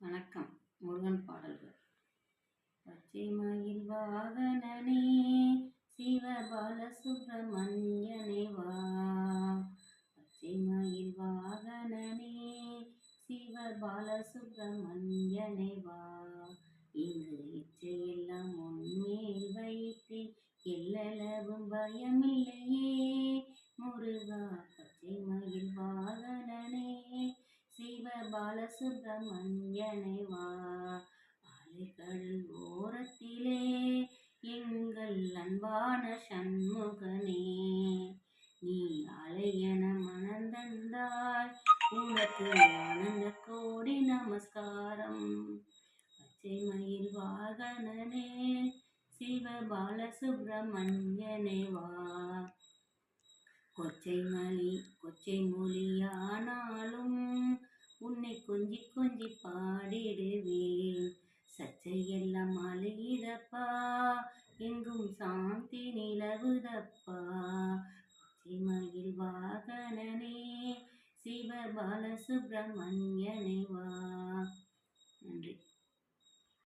வணக்கம் முருகன் பாடல்கள். பச்சை மயில் வாகனனே சிவபால சுப்பிரமணியனே வா. பச்சை மயில் வாகனனே சிவபால சுப்பிரமணியனே வா. இங்கு இச்சையெல்லாம் உன்மேல் வைத்து எல்லளவும் பயமில்லையே. சிவ பாலசுப்பிரமணியனை வா. அலைக்கடல் ஓரத்திலே எங்கள் அன்பான சண்முகனே நீ அலையன மனந்தந்தாய் உனக்கு ஆனந்த கோடி நமஸ்காரம். பச்சை மயில் வாகனனே சிவ பாலசுப்பிரமணியனே வா. கொச்சை மலி கொச்சை மொழியானாலும் கொஞ்சி கொஞ்சி பாடிடுவேன். சச்சையெல்லாம் அழியுதப்பா எங்கும் சாந்தி நிலவுதப்பா. மயில் வாகனனே சிவ சுப்பிரமணியனை வா.